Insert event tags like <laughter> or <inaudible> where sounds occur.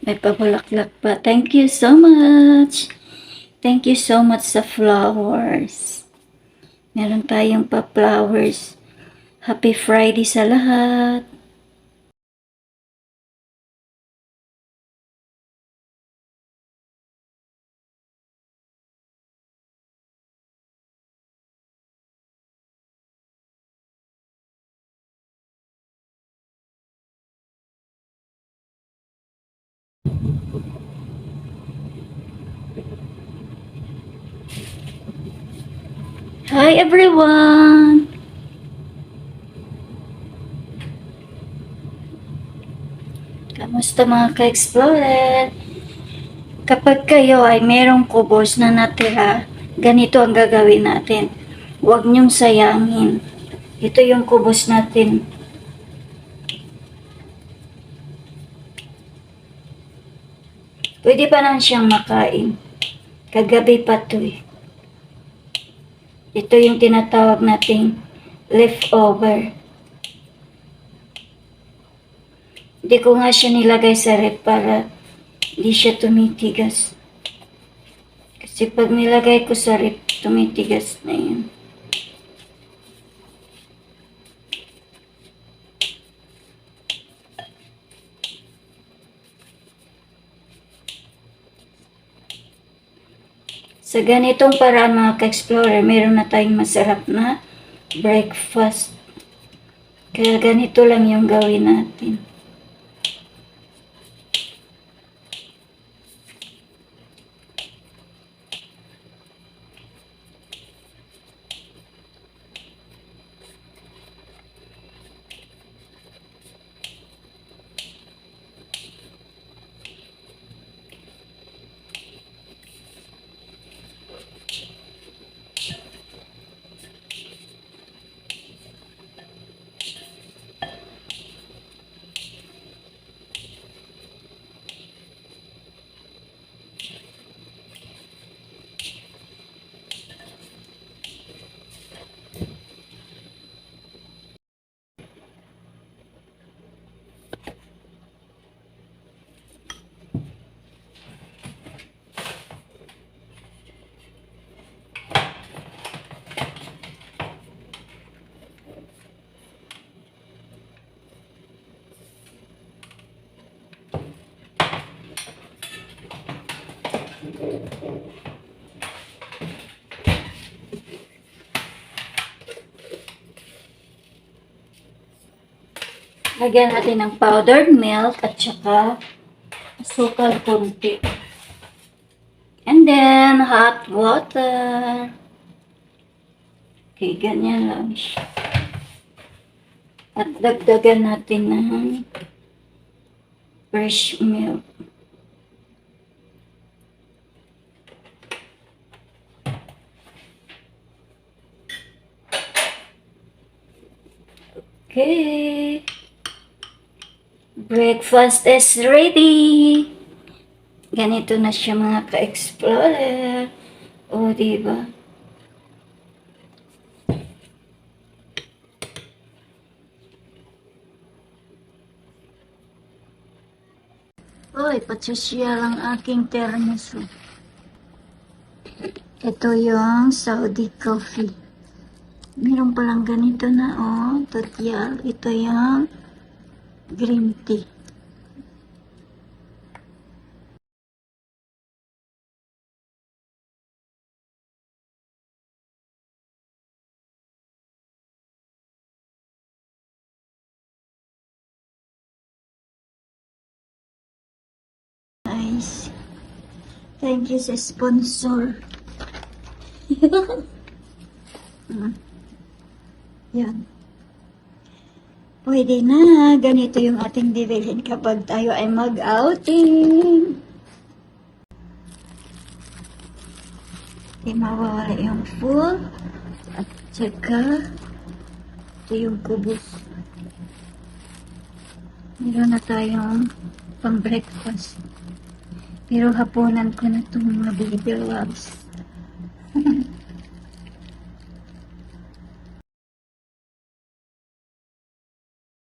May pabulaklak pa. Thank you so much. Thank you so much sa flowers. Meron tayong pa-flowers. Happy Friday sa lahat. Hi everyone! Kamusta mga ka-explorer? Kapag kayo ay merong kubos na natira, ganito ang gagawin natin. Huwag niyong sayangin. Ito yung kubos natin. Pwede pa naman siyang makain. Kagabi pa to eh. Ito yung tinatawag nating leftover. Hindi ko nga siya nilagay sa rep para hindi siya tumitigas. Kasi pag nilagay ko sa rep, tumitigas na yun. Sa ganitong paraan mga ka-explorer, meron na tayong masarap na breakfast. Kaya ganito lang yung gawin natin. Lagyan natin ng powdered milk at saka asukal kunti. And then, hot water. Okay, ganyan lang siya. At dagdagan natin ng fresh milk. Okay. Breakfast is ready. Ganito na siya mga ka-explorer. O, diba? Oy, patsisya lang aking termoso. Ito yung Saudi coffee. Meron palang ganito na, oh, totyal. Ito yung green tea. Nice. Thank you sa sponsor. Hmm. <laughs> Yan. Pwede na. Ganito yung ating bibilhin kapag tayo ay mag-outing. Di yung full. At saka, ito yung kubos. Meron na tayong pang-breakfast. Pero hapunan ko na itong mga baby loves. <laughs>